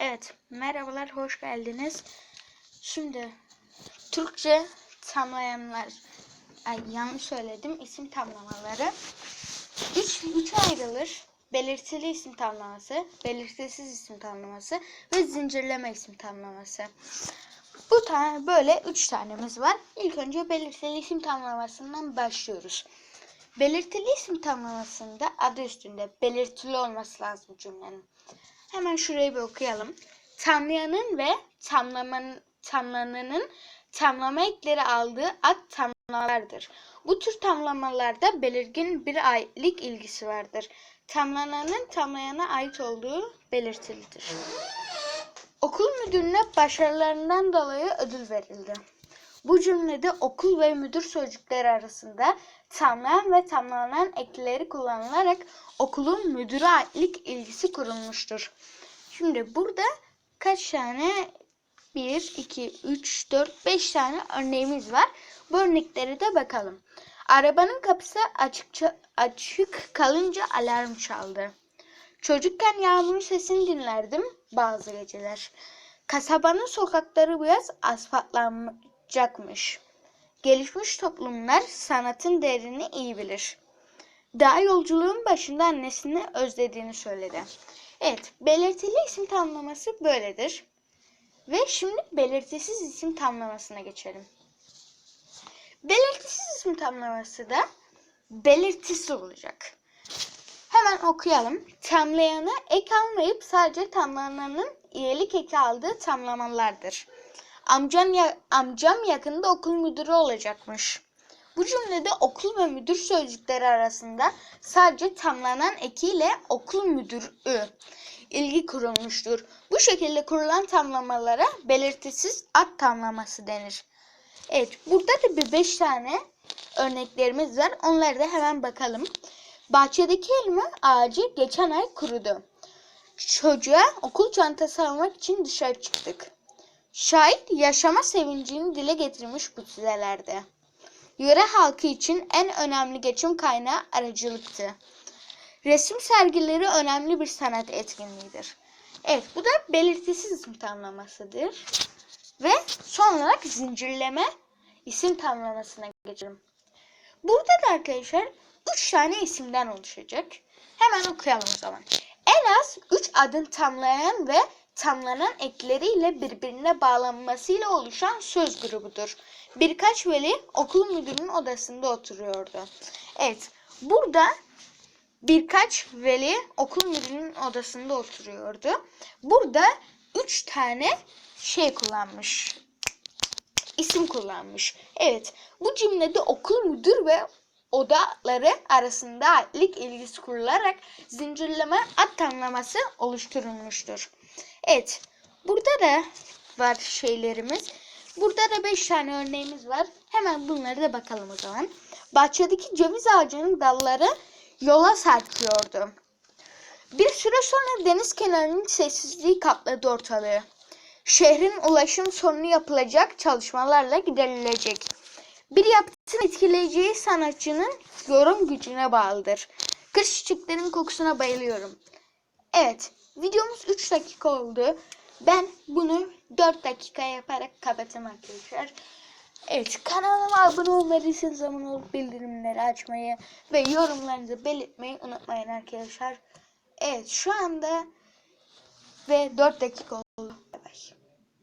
Evet, merhabalar, hoş geldiniz. Şimdi Türkçe tamlayanlar, ay yanlış söyledim, isim tamlamaları. Üç, üçe ayrılır. Belirtili isim tamlaması, belirtisiz isim tamlaması ve zincirleme isim tamlaması. Bu tane böyle üç tanemiz var. İlk önce belirtili isim tamlamasından başlıyoruz. Belirtili isim tamlamasında adı üstünde belirtili olması lazım cümlenin. Hemen şurayı bir okuyalım. Tamlayanın ve tamlamanın, tamlananın tamlama ekleri aldığı ad tamlamalardır. Bu tür tamlamalarda belirgin bir aitlik ilgisi vardır. Tamlananın tamlayana ait olduğu belirtilidir. Okul müdürüne başarılarından dolayı ödül verildi. Bu cümlede okul ve müdür sözcükleri arasında tamlayan ve tamlanan ekleri kullanılarak okulun müdüre aitlik ilgisi kurulmuştur. Şimdi burada kaç tane 1, 2, 3, 4, 5 tane örneğimiz var. Bu örneklere de bakalım. Arabanın kapısı açıkça, açık kalınca alarm çaldı. Çocukken yağmurun sesini dinlerdim bazı geceler. Kasabanın sokakları bu yaz asfaltlanacakmış. Gelişmiş toplumlar sanatın değerini iyi bilir. Daha yolculuğun başında annesini özlediğini söyledi. Evet, belirtili isim tamlaması böyledir. Ve şimdi belirtisiz isim tamlamasına geçelim. Belirtisiz isim tamlaması da belirtisiz olacak. Hemen okuyalım. Tamlayana ek almayıp sadece tamlananın iyilik eki aldığı tamlamalardır. Amcam, ya, amcam yakında okul müdürü olacakmış. Bu cümlede okul ve müdür sözcükleri arasında sadece tamlanan ekiyle okul müdürü ilgi kurulmuştur. Bu şekilde kurulan tamlamalara belirtisiz ad tamlaması denir. Evet, burada da bir beş tane örneklerimiz var. Onları da hemen bakalım. Bahçedeki elma ağacı geçen ay kurudu. Çocuğa okul çantası almak için dışarı çıktık. Şahit yaşama sevincini dile getirmiş bu dizelerde. Yöre halkı için en önemli geçim kaynağı aracılıktı. Resim sergileri önemli bir sanat etkinliğidir. Evet bu da belirtisiz isim tamlamasıdır. Ve son olarak zincirleme isim tamlamasına geçelim. Burada da arkadaşlar 3 tane isimden oluşacak. Hemen okuyalım o zaman. En az 3 adın tamlayan ve tamlanan ekleriyle birbirine bağlanmasıyla oluşan söz grubudur. Birkaç veli okul müdürünün odasında oturuyordu. Evet, burada birkaç veli okul müdürünün odasında oturuyordu. Burada 3 tane şey kullanmış. İsim kullanmış. Evet, bu cümlede okul müdür ve odaları arasında lik ilgisi kurularak zincirleme ad tamlaması oluşturulmuştur. Evet. Burada da var şeylerimiz. Burada da 5 tane örneğimiz var. Hemen bunları da bakalım o zaman. Bahçedeki ceviz ağacının dalları yola sarkıyordu. Bir süre sonra deniz kenarının sessizliği kapladı ortalığı. Şehrin ulaşım sorunu yapılacak çalışmalarla giderilecek. Bir yapıtın etkileyeceği sanatçının yorum gücüne bağlıdır. Kış çiçeklerin kokusuna bayılıyorum. Evet, videomuz 3 dakika oldu. Ben bunu 4 dakika yaparak kapatayım arkadaşlar. Evet, kanalıma abone olmadıysanız abone olup bildirimleri açmayı ve yorumlarınızı belirtmeyi unutmayın arkadaşlar. Evet, şu anda ve 4 dakika oldu.